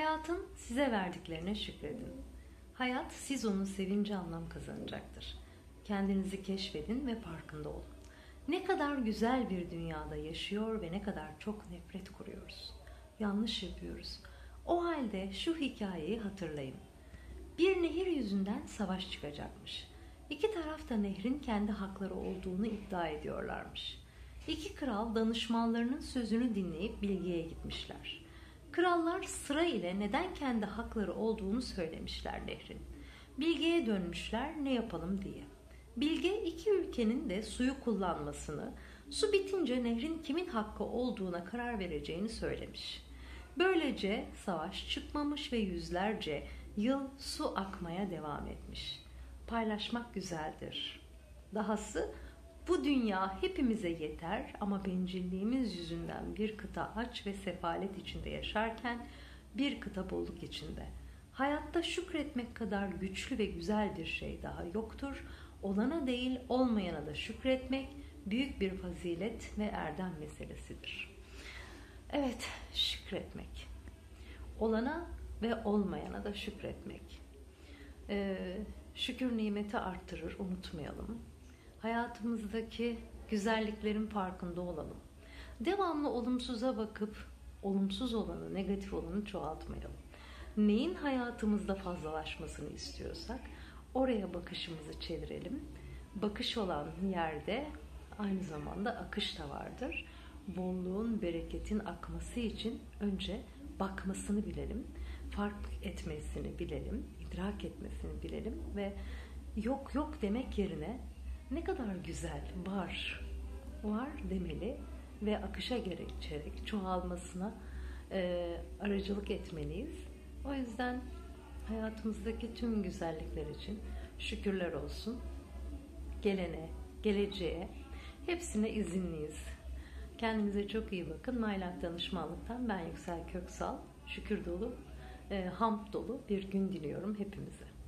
Hayatın size verdiklerine şükredin. Hayat siz onun sevince anlam kazanacaktır. Kendinizi keşfedin ve farkında olun. Ne kadar güzel bir dünyada yaşıyor ve ne kadar çok nefret kuruyoruz. Yanlış yapıyoruz. O halde şu hikayeyi hatırlayın. Bir nehir yüzünden savaş çıkacakmış. İki taraf da nehrin kendi hakları olduğunu iddia ediyorlarmış. İki kral danışmanlarının sözünü dinleyip bilgiye gitmişler. Krallar sıra ile neden kendi hakları olduğunu söylemişler nehrin. Bilge'ye dönmüşler ne yapalım diye. Bilge iki ülkenin de suyu kullanmasını, su bitince nehrin kimin hakkı olduğuna karar vereceğini söylemiş. Böylece savaş çıkmamış ve yüzlerce yıl su akmaya devam etmiş. Paylaşmak güzeldir. Dahası bu dünya hepimize yeter ama bencilliğimiz yüzünden bir kıta aç ve sefalet içinde yaşarken bir kıta bolluk içinde. Hayatta şükretmek kadar güçlü ve güzel bir şey daha yoktur. Olana değil olmayana da şükretmek büyük bir fazilet ve erdem meselesidir. Evet, şükretmek. Olana ve olmayana da şükretmek. Ee, şükür nimeti arttırır, unutmayalım. Hayatımızdaki güzelliklerin farkında olalım. Devamlı olumsuza bakıp olumsuz olanı, negatif olanı çoğaltmayalım. Neyin hayatımızda fazlalaşmasını istiyorsak oraya bakışımızı çevirelim. Bakış olan yerde aynı zamanda akış da vardır. Bolluğun, bereketin akması için önce bakmasını bilelim, fark etmesini bilelim, idrak etmesini bilelim ve yok yok demek yerine ne kadar güzel var, var demeli ve akışa geçerek çoğalmasına e, aracılık etmeliyiz. O yüzden hayatımızdaki tüm güzellikler için şükürler olsun. Gelene, geleceğe hepsine izinliyiz. Kendinize çok iyi bakın. Maylak Danışmanlık'tan ben Yüksel Köksal. Şükür dolu, e, hamd dolu bir gün diliyorum hepimize.